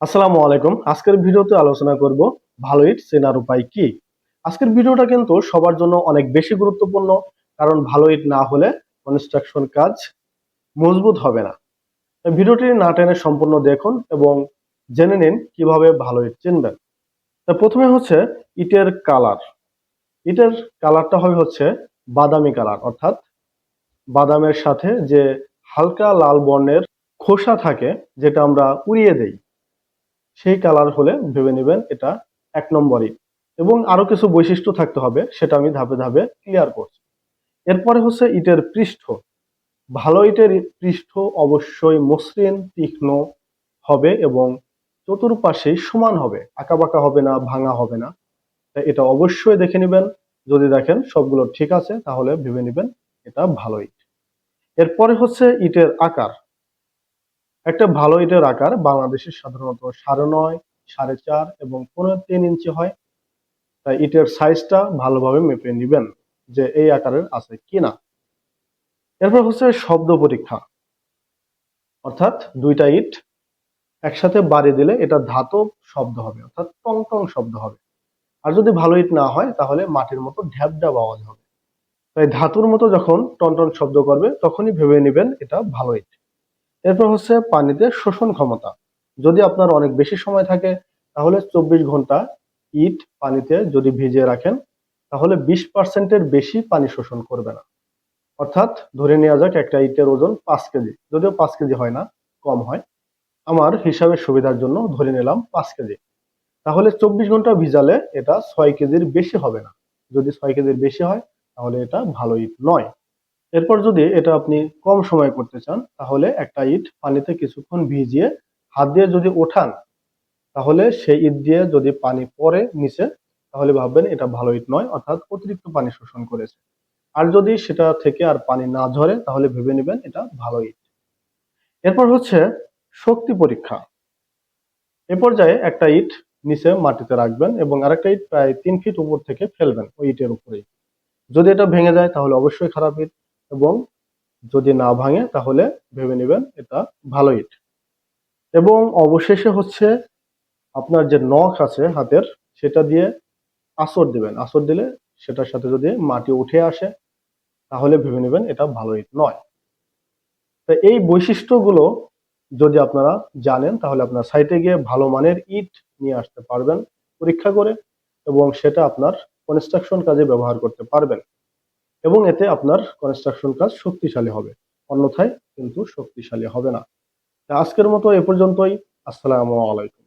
আসসালামু আলাইকুম। আজকের ভিডিওতে আলোচনা করব ভালো ইট চেনার উপায় কি? আজকের ভিডিওটা কিন্তু সবার জন্য অনেক বেশি গুরুত্বপূর্ণ, কারণ ভালো ইট না হলে কনস্ট্রাকশন কাজ মজবুত হবে না। ভিডিওটি না টেনে সম্পূর্ণ দেখুন এবং জেনে নিন কীভাবে ভালো ইট চিনবেন। তা প্রথমে হচ্ছে ইটের কালার। ইটের কালারটা হবে হচ্ছে বাদামি কালার, অর্থাৎ বাদামের সাথে যে হালকা লাল বর্ণের খোসা থাকে, যেটা আমরা উড়িয়ে দেই। সেই কালার হলে ভেবে নেবেন এটা এক নম্বরই। এবং আরও কিছু বৈশিষ্ট্য থাকতে হবে, সেটা আমি ধাপে ধাপে ক্লিয়ার করছি। এরপরে হচ্ছে ইটের পৃষ্ঠ। ভালো ইটের পৃষ্ঠ অবশ্যই মসৃণ, তীক্ষ্ণ হবে এবং চতুর্পাশেই সমান হবে, আঁকাবাঁকা হবে না, ভাঙা হবে না। এটা অবশ্যই দেখে নেবেন। যদি দেখেন সবগুলো ঠিক আছে, তাহলে ভেবে নেবেন এটা ভালো ইট। এরপরে হচ্ছে ইটের আকার। একটা ভালো ইটের আকার বাংলাদেশে সাধারণত সাড়ে নয়, সাড়ে চার এবং পনেরো তিন ইঞ্চি হয়। তাই ইটের সাইজটা ভালোভাবে মেপে নেবেন যে এই আকারের আছে কিনা। এরপর হচ্ছে শব্দ পরীক্ষা। অর্থাৎ দুইটা ইট একসাথে বাড়ি দিলে এটা ধাতব শব্দ হবে, অর্থাৎ টং টং শব্দ হবে। আর যদি ভালো ইট না হয়, তাহলে মাটির মতো ঢ্যাব ঢ্যাব আওয়াজ হবে তাই ধাতুর মতো যখন টন টন শব্দ করবে, তখনই ভেবে নেবেন এটা ভালো ইট। এরপর হচ্ছে পানিতে শোষণ ক্ষমতা। যদি আপনার অনেক বেশি সময় থাকে, তাহলে চব্বিশ ঘণ্টা ইট পানিতে যদি ভিজিয়ে রাখেন, তাহলে বিশ পার্সেন্টের বেশি পানি শোষণ করবে না। অর্থাৎ ধরে নেওয়া যাক একটা ইটের ওজন পাঁচ কেজি। যদিও পাঁচ কেজি হয় না, কম হয়। আমার হিসাবের সুবিধার জন্য ধরে নিলাম পাঁচ কেজি। তাহলে চব্বিশ ঘণ্টা ভিজালে এটা ছয় কেজির বেশি হবে না। যদি ছয় কেজির বেশি হয়, তাহলে এটা ভালো ইট নয়। এরপর যদি এটা আপনি কম সময় করতে চান, তাহলে একটা ইট পানিতে কিছুক্ষণ ভিজিয়ে হাত দিয়ে যদি ওঠান, তাহলে সেই ইট দিয়ে যদি পানি পরে নিচে, তাহলে ভাববেন এটা ভালো ইট নয়, অর্থাৎ অতিরিক্ত পানি শোষণ করেছে। আর যদি সেটা থেকে আর পানি না ঝরে, তাহলে ভেবে নেবেন এটা ভালো ইট। এরপর হচ্ছে শক্তি পরীক্ষা। এ পর্যায়ে একটা ইট নিচে মাটিতে রাখবেন এবং আরেকটা ইট প্রায় তিন ফিট উপর থেকে ফেলবেন ওই ইটের উপরেই। যদি এটা ভেঙে যায়, তাহলে অবশ্যই খারাপ ইট। এবং যদি না ভাঙে, তাহলে ভেবে নেবেন এটা ভালো ইট। এবং অবশেষে হচ্ছে আপনার যে নখ আছে হাতের, সেটা দিয়ে আসর দিবেন। আসর দিলে সেটার সাথে যদি মাটি উঠে আসে, তাহলে ভেবে নেবেন এটা ভালো ইট নয়। তো এই বৈশিষ্ট্যগুলো যদি আপনারা জানেন, তাহলে আপনার সাইটে গিয়ে ভালো মানের ইট নিয়ে আসতে পারবেন পরীক্ষা করে এবং সেটা আপনার কনস্ট্রাকশন কাজে ব্যবহার করতে পারবেন। এবং এতে আপনার কনস্ট্রাকশন কাজ শক্তিশালী হবে। অন্যথায় কিন্তু শক্তিশালী হবে না। আজকের মতো এ পর্যন্তই। আসসালামু আলাইকুম।